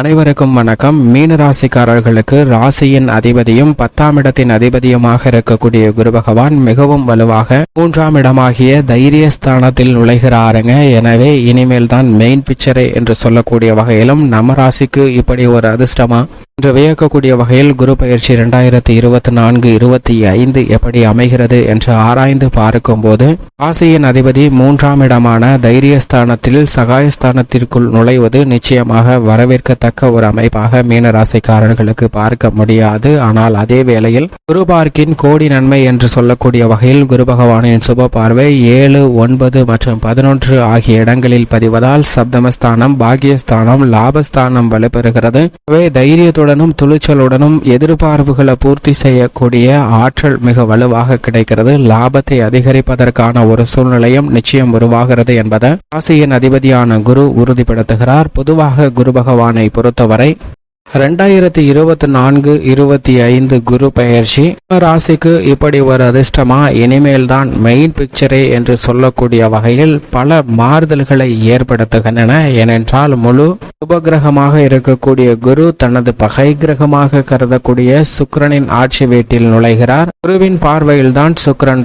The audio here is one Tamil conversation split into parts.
அனைவருக்கும் வணக்கம். மீன ராசிக்காரர்களுக்கு ராசியின் அதிபதியும் பத்தாம் இடத்தின் அதிபதியுமாக இருக்கக்கூடிய குரு பகவான் மிகவும் வலுவாக மூன்றாம் இடமாகிய தைரியஸ்தானத்தில் நுழைகிறாருங்க. எனவே இனிமேல் தான் மெயின் பிக்சரே என்று சொல்லக்கூடிய வகையிலும் நம்ம ராசிக்கு இப்படி ஒரு அதிர்ஷ்டமா என்று வியக்கக்கூடிய வகையில் குரு பயிற்சி இரண்டாயிரத்தி இருபத்தி நான்கு இருபத்தி ஐந்து எப்படி அமைகிறது என்று ஆராய்ந்து பார்க்கும்போது ராசியின் அதிபதி மூன்றாம் இடமான தைரியஸ்தானத்தில் சகாயஸ்தானத்திற்குள் நுழைவது நிச்சயமாக வரவேற்கத்தக்க ஒரு அமைப்பாக மீன ராசிக்காரர்களுக்கு பார்க்க முடியாது. ஆனால் அதே வேளையில் குரு பார்க்கின் கோடி நன்மை என்று சொல்லக்கூடிய வகையில் குரு பகவானின் சுப பார்வை ஏழு ஒன்பது மற்றும் பதினொன்று ஆகிய இடங்களில் பதிவதால் சப்தமஸ்தானம் பாகியஸ்தானம் லாபஸ்தானம் வலுப்பெறுகிறது. தைரியத்துடன் தைரியத்துடனும் துணிச்சலுடனும் எதிர்பார்ப்புகளை பூர்த்தி செய்யக்கூடிய ஆற்றல் மிக வலுவாக கிடைக்கிறது. லாபத்தை அதிகரிப்பதற்கான ஒரு சூழ்நிலையும் நிச்சயம் உருவாகிறது என்பதை ராசியின் அதிபதியான குரு உறுதிப்படுத்துகிறார். பொதுவாக குரு பகவானை பொறுத்தவரை ரெண்டாயிரத்தி இருபத்தி நான்கு இருபத்தி ஐந்து குரு பெயர்ச்சி. ராசிக்கு இப்படி ஒரு அதிர்ஷ்டமா? இனிமேல் தான் மெயின் பிக்சரே என்று சொல்லக்கூடிய வகையில் பல மாறுதல்களை ஏற்படுத்துகின்றன. ஏனென்றால் முழு உபகிரகமாக இருக்கக்கூடிய குரு தனது பகை கிரகமாக கருதக்கூடிய சுக்கரனின் ஆட்சி வீட்டில் நுழைகிறார். குருவின் பார்வையில் தான்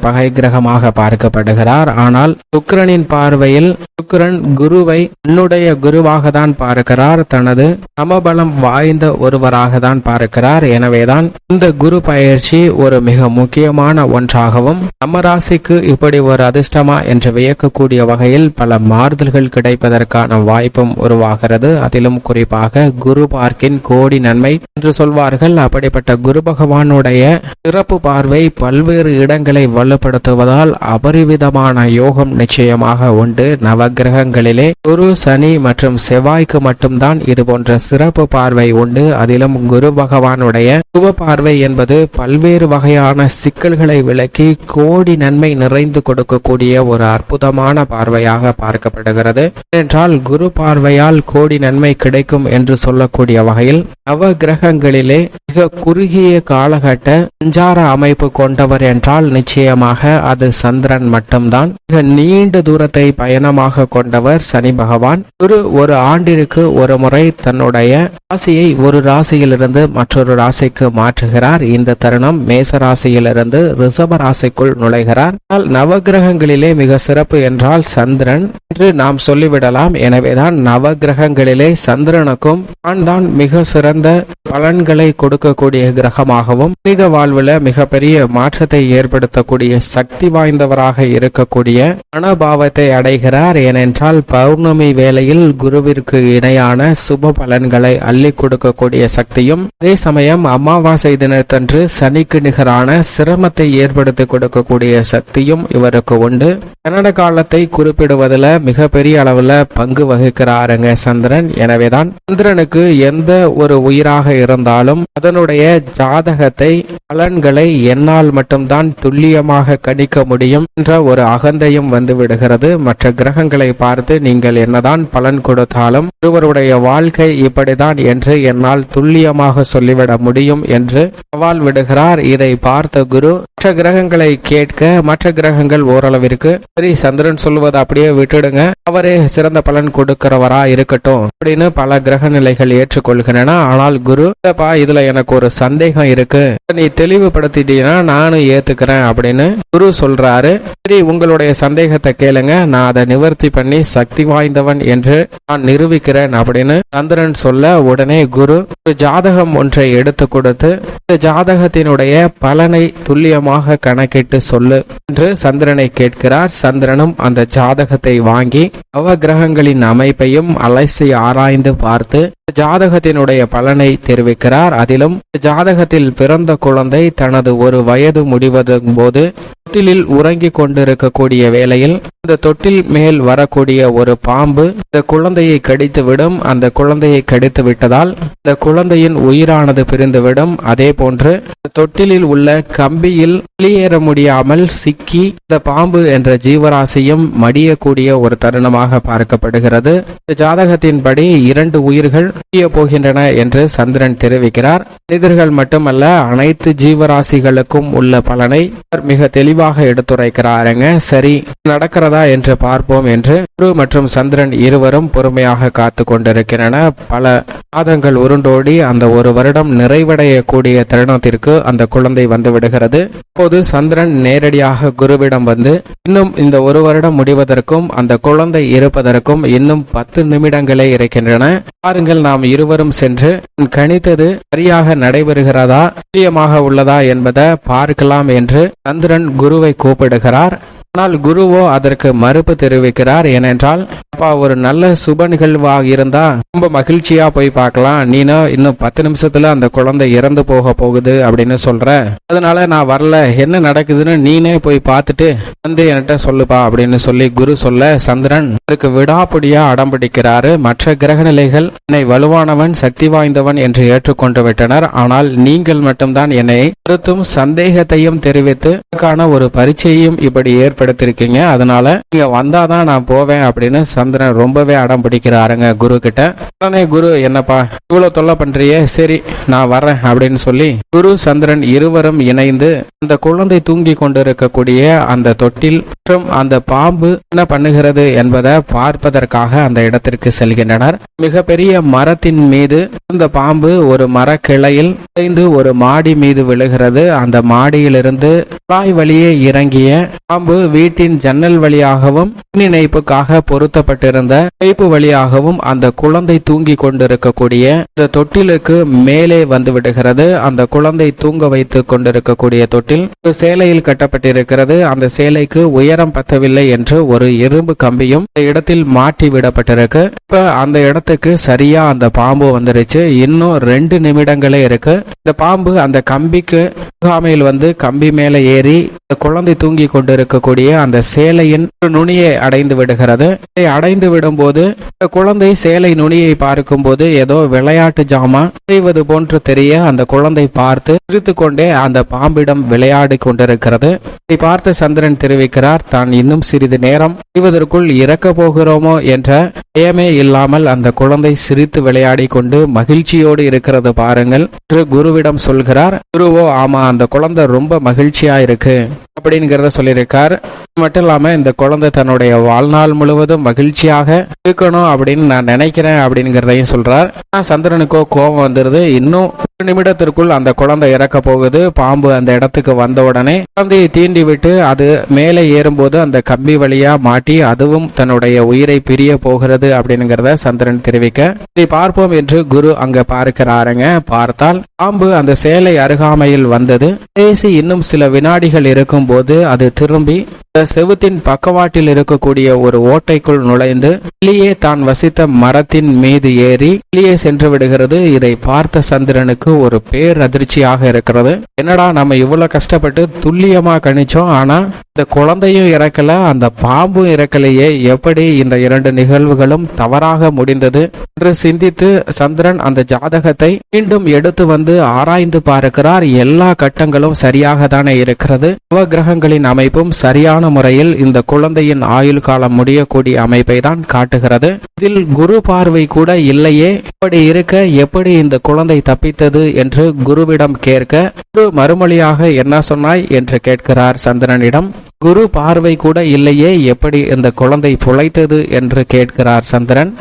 பகை கிரகமாக பார்க்கப்படுகிறார். ஆனால் சுக்கரனின் பார்வையில் சுக்கரன் குருவை தன்னுடைய குருவாக தான் பார்க்கிறார். தனது சமபலம் வாய்ந்த ஒருவராக தான் பார்க்கிறார். எனவேதான் இந்த குரு பயிற்சி ஒரு மிக முக்கியமான ஒன்றாகவும் நம்ம ராசிக்கு இப்படி ஒரு அதிர்ஷ்டமா என்று வியக்கக்கூடிய வகையில் பல மாறுதல்கள் கிடைப்பதற்கான வாய்ப்பும் உருவாகிறது. அதிலும் குறிப்பாக குரு பார்க்கின் கோடி நன்மை என்று சொல்வார்கள். அப்படிப்பட்ட குரு பகவானுடைய சிறப்பு பார்வை பல்வேறு இடங்களை வலுப்படுத்துவதால் அபரிவிதமான யோகம் நிச்சயமாக உண்டு. நவகிரகங்களிலே குரு சனி மற்றும் செவ்வாய்க்கு மட்டும்தான் இது போன்ற சிறப்பு பார்வை உண்டு. அதிலும் குரு பகவானுடைய சுப பார்வை என்பது பல்வேறு வகையான சிக்கல்களை விளக்கி கோடி நன்மை நிறைந்து கொடுக்கக்கூடிய ஒரு அற்புதமான பார்வையாக பார்க்கப்படுகிறது. என்றால் குரு பார்வையால் கோடி நன்மை கிடைக்கும் என்று சொல்லக்கூடிய வகையில் நவ கிரகங்களிலே மிக குறுகிய காலகட்ட சஞ்சார அமைப்பு கொண்டவர் என்றால் நிச்சயமாக அது சந்திரன் மட்டும்தான். மிக நீண்ட தூரத்தை பயணமாக கொண்டவர் சனி பகவான். குரு ஒரு ஆண்டிற்கு ஒரு முறை தன்னுடைய ராசியை ஒரு ராசியிலிருந்து மற்றொரு ராசிக்கு மாற்றுகிறார். இந்த தருணம் மேச ராசியிலிருந்து ரிஷப ராசிக்குள் நுழைகிறார். நவகிரகங்களிலே மிக சிறப்பு என்றால் சந்திரன் என்று நாம் சொல்லிவிடலாம். எனவேதான் நவகிரகங்களிலே சந்திரனுக்கும் தான் தான் மிக சிறந்த பலன்களை கொடுக்கக்கூடிய கிரகமாகவும் மனித வாழ்வில் மிகப்பெரிய மாற்றத்தை ஏற்படுத்தக்கூடிய சக்தி வாய்ந்தவராக இருக்கக்கூடிய மனோபாவத்தை அடைகிறார். ஏனென்றால் பௌர்ணமி வேளையில் குருவிற்கு இணையான சுப பலன்களை அள்ளி கொடுக்கக்கூடிய சக்தியும் அதே சமயம் அமாவாசை தினத்தன்று சனிக்கு நிகரான சிரமத்தை ஏற்படுத்தி கொடுக்கக்கூடிய சக்தியும் இவருக்கு உண்டு. கன்னட காலத்தை குறிப்பிடுவதில் மிகப்பெரிய அளவில் பங்கு வகிக்கிறாருங்க சந்திரன். எனவேதான் சந்திரனுக்கு எந்த ஒரு உயிராக இருந்தாலும் அதனுடைய ஜாதகத்தை பலன்களை என்னால் மட்டும்தான் துல்லியமாக கணிக்க முடியும் என்ற ஒரு அகந்தையும் வந்து விடுகிறது. மற்ற கிரகங்களை பார்த்து நீங்கள் என்னதான் பலன் கொடுத்தாலும் ஒருவருடைய வாழ்க்கை இப்படிதான் என்று என்னால் துல்லியமாக சொல்லிவிட முடியும் என்று சவால் விடுகிறார். இதை பார்த்த குரு மற்ற கிரகங்களை கேட்க மற்ற கிரகங்கள் ஓரளவிற்கு சரி சந்திரன் சொல்லுவதை அப்படியே விட்டுடுங்க. அவரே சிறந்த பலன் கொடுக்கிறவரா இருக்கட்டும் அப்படின்னு பல கிரக நிலைகள் ஏற்றுக்கொள்கின்றன. ஆனால் குரு "இல்லப்பா, இதுல எனக்கு ஒரு சந்தேகம் இருக்கு. நீ தெளிவுபடுத்திட்டீங்கன்னா நானும் ஏத்துக்கிறேன் அப்படின்னு குரு சொல்றாரு. சரி உங்களுடைய சந்தேகத்தை கேளுங்க. நான் அதை நிவர்த்தி பண்ணி சக்தி வாய்ந்தவன் என்று நான் நிரூபிக்கிறேன் அப்படின்னு சந்திரன் சொல்ல உடனே குரு ஒரு ஜாதகம் ஒன்றை எடுத்து கொடுத்து இந்த ஜாதகத்தினுடைய பலனை துல்லியமாக கணக்கிட்டு சொல்லு. என்று சந்திரனை கேட்கிறார். சந்திரனும் அந்த ஜாதகத்தை வாங்கி நவகிரகங்களின் அமைப்பையும் அலசி ஆராய்ந்து பார்த்து ஜாதகத்தினுடைய பலனை தெரிவிக்கிறார். அதிலும் ஜாதகத்தில் பிறந்த குழந்தை தனது ஒரு வயது முடிவதும் போது தொட்டிலில் உறங்கிக் கொண்டிருக்கக்கூடிய வேளையில் இந்த தொட்டில் மேல் வரக்கூடிய ஒரு பாம்பு இந்த குழந்தையை கடித்துவிடும். அந்த குழந்தையை கடித்து விட்டதால் இந்த குழந்தையின் உயிரானது பிரிந்துவிடும். அதே போன்று தொட்டிலில் உள்ள கம்பியில் வெளியேற முடியாமல் சிக்கி இந்த பாம்பு என்ற ஜீவராசியும் மடியக்கூடிய ஒரு தருணமாக பார்க்கப்படுகிறது. இந்த ஜாதகத்தின்படி இரண்டு உயிர்கள் முடிய போகின்றன என்று சந்திரன் தெரிவிக்கிறார். மனிதர்கள் மட்டுமல்ல அனைத்து ஜீவராசிகளுக்கும் உள்ள பலனை மிக தெளிவு தெளிவாக எடுத்துரைக்கிறாருங்க. சரி நடக்கிறதா என்று பார்ப்போம் என்று குரு மற்றும் சந்திரன் இருவரும் பொறுமையாக காத்து கொண்டிருக்கின்றன. பல மாதங்கள் உருண்டோடி அந்த ஒரு வருடம் நிறைவடையக்கூடிய தருணத்திற்கு அந்த குழந்தை வந்து விடுகிறது. அப்போது சந்திரன் நேரடியாக குருவிடம் வந்து இன்னும் இந்த ஒரு வருடம் முடிவதற்கும் அந்த குழந்தை இருப்பதற்கும் இன்னும் பத்து நிமிடங்களே இருக்கின்றன. பாருங்கள் நாம் இருவரும் சென்று கணித்தது சரியாக நடைபெறுகிறதா நிச்சயமாக உள்ளதா என்பதை பார்க்கலாம் என்று சந்திரன் குரு குருவை கூப்பிடுகிறார். ஆனால் குருவோ அதற்கு மறுப்பு தெரிவிக்கிறார் ஏனென்றால் அப்பா ஒரு நல்ல சுப நிகழ்வாக இருந்தா ரொம்ப மகிழ்ச்சியா போய் பார்க்கலாம். நீனா இன்னும் பத்து நிமிஷத்துல அந்த குழந்தை இறந்து போக போகுது அப்படின்னு சொல்ற. அதனால நான் வரல. என்ன நடக்குதுன்னு நீனே போய் பார்த்துட்டு வந்து என்கிட்ட சொல்லுப்பா அப்படின்னு சொல்லி குரு சொல்ல சந்திரன் அதற்கு விடாப்பிடியா அடம்பிடிக்கிறாரு மற்ற கிரகநிலைகள் என்னை வலுவானவன் சக்தி வாய்ந்தவன் என்று ஏற்றுக்கொண்டு விட்டனர். ஆனால் நீங்கள் மட்டும்தான் என்னை கருத்தும் சந்தேகத்தையும் தெரிவித்து அதற்கான ஒரு பரீட்சையும் இப்படி படுத்திருக்கீங்க அதனால நீங்க வந்தாதான் நான் போவேன் அப்படின்னு சந்திரன் ரொம்பவே அடம் பிடிக்கிறாருங்க குரு கிட்ட. உடனே குரு என்னப்பா இவ்வளவு தொல்லை பண்றியே? சரி நான் வரேன் அப்படின்னு சொல்லி குரு சந்திரன் இருவரும் இணைந்து அந்த குழந்தை தூங்கி கொண்டிருக்கக்கூடிய அந்த தொட்டில் மற்றும் அந்த பாம்பு என்ன பண்ணுகிறது என்பதை பார்ப்பதற்காக அந்த இடத்திற்கு செல்கின்றனர். மிகப்பெரிய மரத்தின் மீது இந்த பாம்பு ஒரு மரக்கிளையில் உடைந்து ஒரு மாடி மீது விழுகிறது. அந்த மாடியிலிருந்து குழாய் வழியே இறங்கிய பாம்பு வீட்டின் ஜன்னல் வழியாகவும் மின் இணைப்புக்காக பொருத்தப்பட்டிருந்த பைப்பு வழியாகவும் அந்த குழந்தை தூங்கி கொண்டிருக்கக்கூடிய இந்த தொட்டிலுக்கு மேலே வந்து விடுகிறது அந்த குழந்தை தூங்க வைத்து கொண்டிருக்கக்கூடிய தொட்டில் ஒரு சேலையில் கட்டப்பட்டிருக்கிறது. அந்த சேலைக்கு உயரம் பத்தவில்லை என்று ஒரு இரும்பு கம்பியும் இந்த இடத்தில் மாட்டி விடப்பட்டிருக்கு. இப்ப அந்த இடத்துக்கு சரியா அந்த பாம்பு வந்துருச்சு. இன்னும் ரெண்டு நிமிடங்களே இருக்கு. இந்த பாம்பு அந்த கம்பிக்கு முகாமையில் வந்து கம்பி மேல ஏறி இந்த குழந்தை தூங்கி கொண்டிருக்கக்கூடிய அந்த சேலையின் ஒரு நுனியை அடைந்து விடுகிறது. இதை அடைந்து விடும்போது இந்த குழந்தை சேலை நுனியை பார்க்கும்போது ஏதோ விளையாட்டு ஜாமான் செய்வது போன்று தெரிய அந்த குழந்தை பார்த்து சிரித்து கொண்டே அந்த பாம்பிடம் விளையாடி கொண்டிருக்கிறது. இதை பார்த்த சந்திரன் தெரிவிக்கிறார் தான் இன்னும் சிறிது நேரம் செய்வதற்குள் இறக்க போகிறோமோ? என்ற பயமே இல்லாமல் அந்த குழந்தை சிரித்து விளையாடி கொண்டு மகிழ்ச்சியோடு இருக்கிறது பாருங்கள் என்று குருவிடம் சொல்கிறார். குருவோ ஆமா அந்த குழந்தை ரொம்ப மகிழ்ச்சியா இருக்கு அப்படிங்கிறத சொல்லியிருக்கார். மட்டும் இல்லாம இந்த குழந்தை தன்னுடைய வாழ்நாள் முழுவதும் மகிழ்ச்சியாக இருக்கணும் அப்படின்னு நான் நினைக்கிறேன் அப்படிங்கிறதையும் சொல்றார். சந்திரனுக்கோ கோபம் வந்துருது. இன்னும் ஒரு நிமிடத்திற்குள் அந்த குழந்தை இறக்க போகுது. பாம்பு அந்த இடத்துக்கு வந்த உடனே குழந்தையை தீண்டி விட்டு அது மேலே ஏறும்போது அந்த கம்பி வழியா மாட்டி அதுவும் தன்னுடைய உயிரை பிரிய போகிறது அப்படிங்கிறத சந்திரன் தெரிவிக்க இதை பார்ப்போம் என்று குரு அங்க பார்க்கிறாருங்க. பார்த்தால் பாம்பு அந்த சேலை அருகாமையில் வந்தது. பேசி இன்னும் சில வினாடிகள் இருக்கும் போது அது திரும்பி செவுத்தின் பக்கவாட்டில் இருக்கக்கூடிய ஒரு ஓட்டைக்குள் நுழைந்து வெளியே தான் வசித்த மரத்தின் மீது ஏறி வெளியே சென்று விடுகிறது. இதை பார்த்த சந்திரனுக்கு ஒரு பேர் அதிர்ச்சியாக இருக்கிறது. என்னடா நம்ம இவ்வளவு கஷ்டப்பட்டு துல்லியமா கணிச்சோம் ஆனா இந்த குழந்தையும் இறக்கல அந்த பாம்பும் இறக்கலையே. எப்படி இந்த இரண்டு நிகழ்வுகளும் தவறாக முடிந்தது என்று சிந்தித்து சந்திரன் அந்த ஜாதகத்தை மீண்டும் எடுத்து வந்து ஆராய்ந்து பார்க்கிறார். எல்லா கட்டங்களும் சரியாக தானே இருக்கிறது நவகிரகங்களின் அமைப்பும் சரியான சரியான முறையில் இந்த குழந்தையின் ஆயுள் காலம் முடியக்கூடிய அமைப்பை தான் காட்டுகிறது. இதில் குரு பார்வை கூட இல்லையே. இப்படி இருக்க எப்படி இந்த குழந்தை தப்பித்தது என்று குருவிடம் கேட்க குரு மறுமொழியாக என்ன சொன்னாய் என்று கேட்கிறார் சந்திரனிடம். குரு பார்வை கூட இல்லையே எப்படி இந்த குழந்தை புழைத்தது என்று கேட்கிறார் சந்திரன்.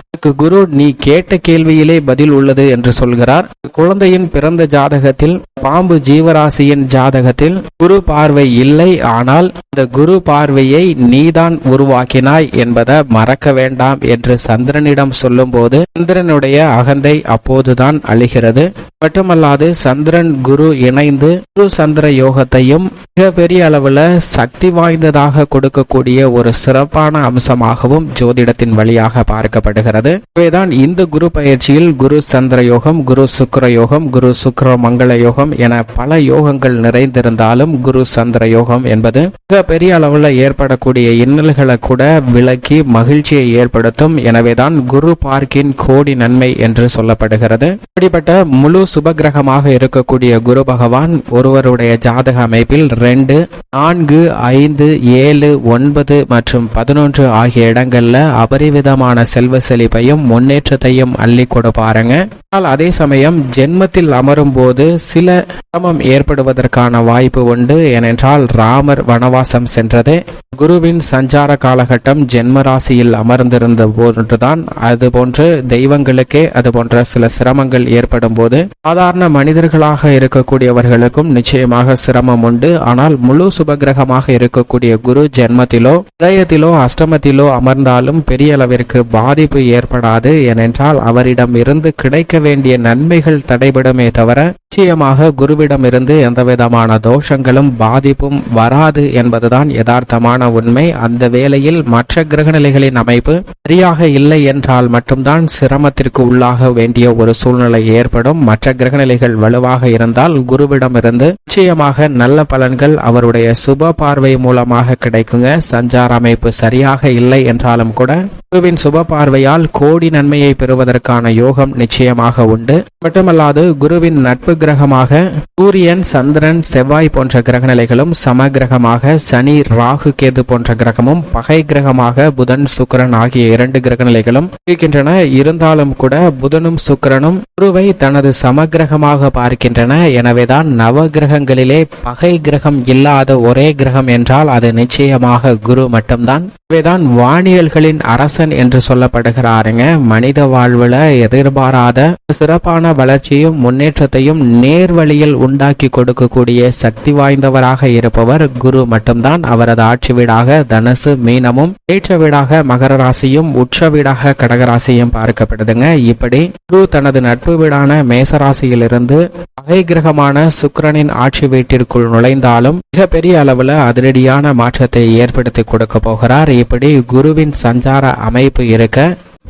குரு நீ கேட்ட கேள்வியிலே பதில் உள்ளது என்று சொல்கிறார். குழந்தையின் பிறந்த ஜாதகத்தில் பாம்பு ஜீவராசியின் ஜாதகத்தில் குரு பார்வை இல்லை ஆனால் இந்த குரு பார்வையை நீதான் உருவாக்கினாய் என்பதை மறக்க வேண்டாம் என்று சந்திரனிடம் சொல்லும்போது சந்திரனுடைய அகந்தை அப்போதுதான் அழிகிறது. மட்டுமல்லாது சந்திரன் குரு இணைந்து குரு சந்திர யோகத்தையும் மிக பெரிய அளவுல சக்தி வாய்ந்ததாக கொடுக்கக்கூடிய ஒரு சிறப்பான அம்சமாகவும் ஜோதிடத்தின் வழியாக பார்க்கப்படுகிறது. இவைதான் இந்த குரு பயிற்சியில் குரு சந்திர யோகம் குரு சுக்கர யோகம் குரு சுக்கர மங்கள யோகம் என பல யோகங்கள் நிறைந்திருந்தாலும் குரு சந்திர யோகம் என்பது மிக பெரிய அளவில் ஏற்படக்கூடிய இன்னல்களை கூட விலக்கி மகிழ்ச்சியை ஏற்படுத்தும். எனவேதான் குரு பார்க்கின் கோடி நன்மை என்று சொல்லப்படுகிறது. இப்படிப்பட்ட முழு சுபகிரகமாக இருக்கக்கூடிய குரு பகவான் ஒருவருடைய ஜாதக அமைப்பில் ரெண்டு நான்கு ஐந்து ஏழு ஒன்பது மற்றும் பதினொன்று ஆகிய இடங்கள்ல அபரிவிதமான செல்வ செழிப்பையும் முன்னேற்றத்தையும் அள்ளி கொடுப்பாருங்க ஆனால் அதே சமயம் ஜென்மத்தில் அமரும் போது சில சிரமம் ஏற்படுவதற்கான வாய்ப்பு உண்டு. ஏனென்றால் ராமர் வனவாசம் சென்றது. குருவின் சஞ்சார காலகட்டம் ஜென்ம ராசியில் அமர்ந்திருந்த போன்றுதான் அதுபோன்று தெய்வங்களுக்கே அது போன்ற சில சிரமங்கள் ஏற்படும் போது சாதாரண மனிதர்களாக இருக்கக்கூடியவர்களுக்கும் நிச்சயமாக சிரமம் உண்டு. ஆனால் முழு சுபகிரகமாக இருக்கக்கூடிய குரு ஜென்மத்திலோ இதயத்திலோ அஷ்டமத்திலோ அமர்ந்தாலும் பெரிய அளவிற்கு பாதிப்பு ஏற்படாது. ஏனென்றால் அவரிடம் இருந்து கிடைக்க வேண்டிய நன்மைகள் தடைபடுமே தவிர நிச்சயமாக குருவிடமிருந்து எந்தவிதமான தோஷங்களும் பாதிப்பும் வராது என்பதுதான் யதார்த்தமான உண்மை. அந்த வேளையில் மற்ற கிரகநிலைகளின் அமைப்பு சரியாக இல்லை என்றால் மட்டும்தான் சிரமத்திற்கு உள்ளாக வேண்டிய ஒரு சூழ்நிலை ஏற்படும். மற்ற கிரகநிலைகள் வலுவாக இருந்தால் குருவிடமிருந்து நிச்சயமாக நல்ல பலன்கள் அவருடைய சுப பார்வை மூலமாக கிடைக்குங்க. சஞ்சார அமைப்பு சரியாக இல்லை என்றாலும் கூட குருவின் சுப பார்வையால் கோடி நன்மையை பெறுவதற்கான யோகம் நிச்சயமாக உண்டு. மட்டுமல்லாது குருவின் நட்பு கிரகமாக சூரியன் சந்திரன் செவ்வாய் போன்ற கிரகநிலைகளும் சம கிரகமாக சனி ராகு கேது போன்ற கிரகமும் பகை கிரகமாக புதன் சுக்கிரன் ஆகிய இரண்டு கிரகநிலைகளும் இருக்கின்றன. இருந்தாலும் கூட புதனும் சுக்கிரனும் குருவை தனது சமகிரகமாக பார்க்கின்றன. எனவேதான் நவ கிரகங்களிலே பகை கிரகம் இல்லாத ஒரே கிரகம் என்றால் அது நிச்சயமாக குரு மட்டும்தான். இவைதான் வானியல்களின் அரசன் என்று சொல்லப்படுகிறாருங்க. மனித வாழ்வுல எதிர்பாராத சிறப்பான வளர்ச்சியும் முன்னேற்றத்தையும் நேர்வழியில் உண்டாக்கி கொடுக்கக்கூடிய சக்தி வாய்ந்தவராக இருப்பவர் குரு மட்டும்தான். அவரது ஆட்சி வீடாக தனசு மீனமும் ஏற்ற வீடாக மகர ராசியும் உற்ற வீடாக கடகராசியும் பார்க்கப்படுதுங்க. இப்படி குரு தனது நட்பு வீடான மேசராசியிலிருந்து பகை கிரகமான சுக்கிரனின் ஆட்சி வீட்டிற்குள் நுழைந்தாலும் மிகப்பெரிய அளவுல அதிரடியான மாற்றத்தை ஏற்படுத்தி கொடுக்க போகிறார். இப்படி குருவின் சஞ்சார அமைப்பு இருக்க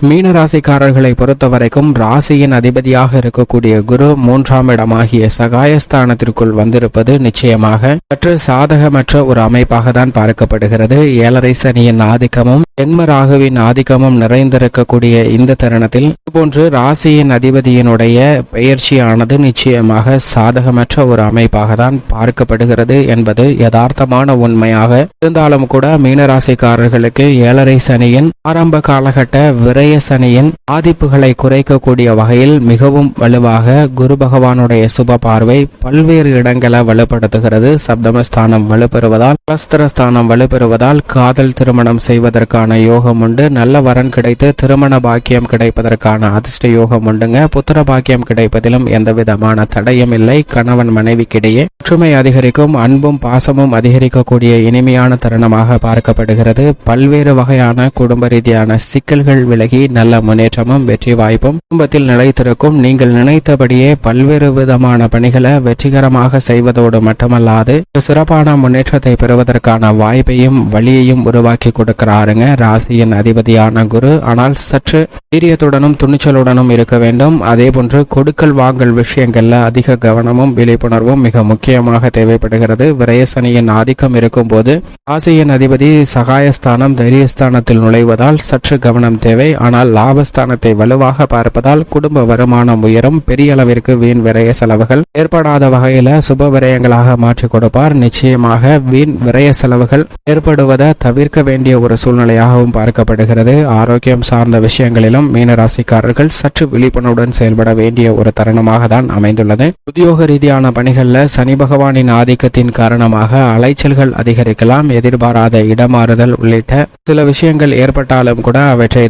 மீன ராசிக்காரர்களை பொறுத்த வரைக்கும் ராசியின் அதிபதியாக இருக்கக்கூடிய குரு மூன்றாம் இடமாகிய சகாயஸ்தானத்திற்குள் வந்திருப்பது நிச்சயமாக சற்று சாதகமற்ற ஒரு அமைப்பாக தான் பார்க்கப்படுகிறது. ஏழரை சனியின் ஆதிக்கமும் ஜென்ம ராகுவின் ஆதிக்கமும் நிறைந்திருக்கக்கூடிய இந்த தருணத்தில் இதுபோன்று ராசியின் அதிபதியினுடைய பயிற்சியானது நிச்சயமாக சாதகமற்ற ஒரு அமைப்பாக தான் பார்க்கப்படுகிறது என்பது யதார்த்தமான உண்மையாக. இருந்தாலும் கூட மீனராசிக்காரர்களுக்கு ஏழரை சனியின் ஆரம்ப காலகட்ட விரை விரய சனியின் பாதிப்புகளை குறைக்கக்கூடிய வகையில் மிகவும் வலுவாக குரு பகவானுடைய சுப பார்வை பல்வேறு இடங்களை வலுப்படுத்துகிறது. சப்தமஸ்தானம் வலுப்பெறுவதால் கலஸ்தரஸ்தானம் வலுப்பெறுவதால் காதல் திருமணம் செய்வதற்கான யோகம் உண்டு. நல்ல வரன் கிடைத்து திருமண பாக்கியம் கிடைப்பதற்கான அதிர்ஷ்ட யோகம் உண்டுங்க. புத்திர பாக்கியம் கிடைப்பதிலும் எந்த விதமான தடையும் இல்லை. கணவன் மனைவிக்கிடையே ஒற்றுமை அதிகரிக்கும் அன்பும் பாசமும் அதிகரிக்கக்கூடிய இனிமையான தருணமாக பார்க்கப்படுகிறது. பல்வேறு வகையான குடும்ப ரீதியான சிக்கல்கள் விலகி நல்ல முன்னேற்றமும் வெற்றி வாய்ப்பும் குடும்பத்தில் நிலைத்திருக்கும். நீங்கள் நினைத்தபடியே பல்வேறு விதமான பணிகளை வெற்றிகரமாக செய்வதோடு மட்டுமல்லாது சிறப்பான முன்னேற்றத்தை பெறுவதற்கான வாய்ப்பையும் வழியையும் உருவாக்கி கொடுக்கிறாருங்க. ராசியின் அதிபதியான குரு. ஆனால் சற்று வீரியத்துடனும் துணிச்சலுடனும் இருக்க வேண்டும். அதே போன்று கொடுக்கல் வாங்கல் விஷயங்கள்ல அதிக கவனமும் விழிப்புணர்வும் மிக முக்கியமாக தேவைப்படுகிறது. விரயசனியின் ஆதிக்கம் இருக்கும் போது ராசியின் அதிபதி சகாயஸ்தானம் தைரியஸ்தானத்தில் நுழைவதால் சற்று கவனம் தேவை. ஆனால் லாபஸ்தானத்தை வலுவாக பார்ப்பதால் குடும்ப வருமானம் உயரும். பெரிய அளவிற்கு வீண் விரய செலவுகள் ஏற்படாத வகையில சுப விரயங்களாக மாற்றி கொடுப்பார். நிச்சயமாக வீண் விரய செலவுகள் ஏற்படுவதை தவிர்க்க வேண்டிய ஒரு சூழ்நிலையாகவும் பார்க்கப்படுகிறது. ஆரோக்கியம் சார்ந்த விஷயங்களிலும் மீனராசிக்காரர்கள் சற்று விழிப்புணர்வுடன் செயல்பட வேண்டிய ஒரு தருணமாக தான் அமைந்துள்ளது. உத்தியோக ரீதியான பணிகள்ல சனி பகவானின் ஆதிக்கத்தின் காரணமாக அலைச்சல்கள் அதிகரிக்கலாம். எதிர்பாராத இடமாறுதல் உள்ளிட்ட சில விஷயங்கள் ஏற்பட்டாலும் கூட அவற்றை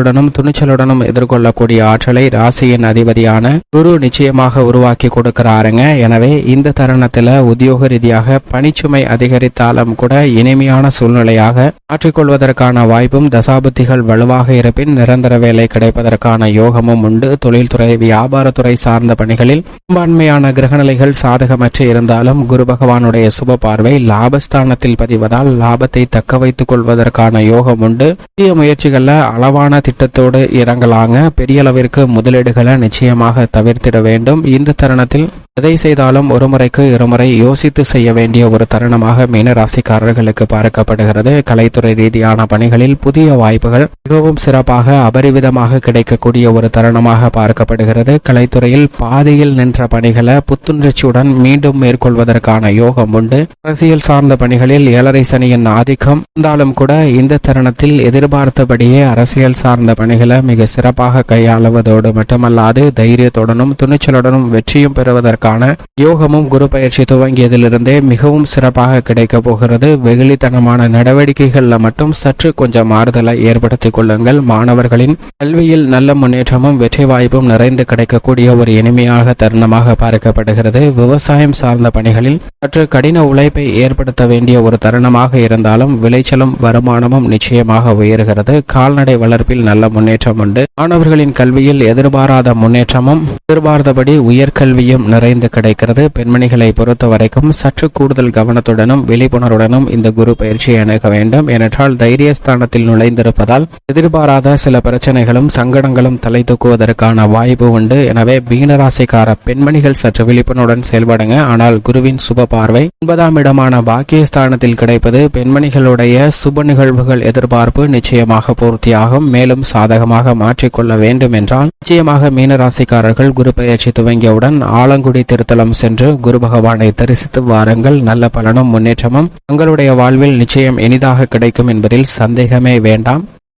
தைரியத்துடனும் துணிச்சலுடனும் எதிர்கொள்ளக்கூடிய ஆற்றலை ராசியின் அதிபதியான குரு நிச்சயமாக உருவாக்கி கொடுக்கிறாருங்க. எனவே இந்த தருணத்துல உத்தியோக ரீதியாக பணிச்சுமை அதிகரித்தாலும் கூட இனிமையான சூழ்நிலையாக மாற்றிக்கொள்வதற்கான வாய்ப்பும் தசாபுத்திகள் வலுவாக இருப்பின் நிரந்தர வேலை கிடைப்பதற்கான யோகமும் உண்டு. தொழில்துறை வியாபாரத்துறை சார்ந்த பணிகளில் பெரும்பான்மையான கிரகநிலைகள் சாதகமற்று இருந்தாலும் குரு பகவானுடைய சுப பார்வை லாபஸ்தானத்தில் பதிவதால் லாபத்தை தக்க வைத்துக் கொள்வதற்கான யோகம் உண்டு. புதிய முயற்சிகள்ல அளவான திட்டத்தோடு இறங்கலாங்க. பெரிய அளவிற்கு முதலீடுகளை நிச்சயமாக தவிர்த்திட வேண்டும். இந்த தருணத்தில் எதை செய்தாலும் ஒரு முறைக்கு இருமுறை யோசித்து செய்ய வேண்டிய ஒரு தருணமாக மீன ராசிக்காரர்களுக்கு பார்க்கப்படுகிறது. கலைத்துறை ரீதியான பணிகளில் புதிய வாய்ப்புகள் மிகவும் சிறப்பாக அபரிவிதமாக கிடைக்கக்கூடிய ஒரு தருணமாக பார்க்கப்படுகிறது. கலைத்துறையில் பாதியில் நின்ற பணிகளை புத்துணர்ச்சியுடன் மீண்டும் மேற்கொள்வதற்கான யோகம் உண்டு. அரசியல் சார்ந்த பணிகளில் ஏழரை சனியின் ஆதிக்கம் இருந்தாலும் கூட இந்த தருணத்தில் எதிர்பார்த்தபடியே அரசியல் சார்ந்த பணிகளை மிக சிறப்பாக கையாளுவதோடு மட்டுமல்லாது தைரியத்துடனும் துணிச்சலுடனும் வெற்றியும் பெறுவதற்கான யோகமும் குரு பயிற்சி துவங்கியதிலிருந்தே மிகவும் சிறப்பாக கிடைக்க போகிறது. வெகுளித்தனமான நடவடிக்கைகள்ல மட்டும் சற்று கொஞ்சம் ஆறுதலை ஏற்படுத்திக் கொள்ளுங்கள். மாணவர்களின் கல்வியில் நல்ல முன்னேற்றமும் வெற்றி வாய்ப்பும் நிறைந்து கிடைக்கக்கூடிய ஒரு இனிமையாக தருணமாக பார்க்கப்படுகிறது. விவசாயம் சார்ந்த பணிகளில் சற்று கடின உழைப்பை ஏற்படுத்த வேண்டிய ஒரு தருணமாக இருந்தாலும் விளைச்சலும் வருமானமும் நிச்சயமாக உயர்கிறது. கால்நடை வளர்ப்பில் நல்ல முன்னேற்றம் உண்டு. மாணவர்களின் கல்வியில் எதிர்பாராத முன்னேற்றமும் எதிர்பார்த்தபடி உயர்கல்வியும் நிறைந்து கிடைக்கிறது. பெண்மணிகளை பொறுத்த வரைக்கும் சற்று கூடுதல் கவனத்துடனும் விழிப்புணர்வுடனும் இந்த குரு பயிற்சியை அணுக வேண்டும். ஏனென்றால் தைரியஸ்தானத்தில் நுழைந்திருப்பதால் எதிர்பாராத சில பிரச்சனைகளும் சங்கடங்களும் தலை தூக்குவதற்கான வாய்ப்பு உண்டு. எனவே மீனராசிக்கார பெண்மணிகள் சற்று விழிப்புணர்வுடன் செயல்படுங்க. ஆனால் குருவின் சுப பார்வை ஒன்பதாம் இடமான பாக்கியஸ்தானத்தில் கிடைப்பது பெண்மணிகளுடைய சுப நிகழ்வுகள் எதிர்பார்ப்பு நிச்சயமாக பூர்த்தியாகும். மேலும் சாதகமாக மாற்றிக்கொள்ள வேண்டும் என்றால் நிச்சயமாக மீனராசிக்காரர்கள் குரு பயிற்சி துவங்கியவுடன் ஆலங்குடி திருத்தலம் சென்று குரு பகவானை தரிசித்து வாருங்கள். நல்ல பலனும் முன்னேற்றமும். உங்களுடைய வாழ்வில் நிச்சயம் இனிதாக கிடைக்கும் என்பதில் சந்தேகமே வேண்டாம்.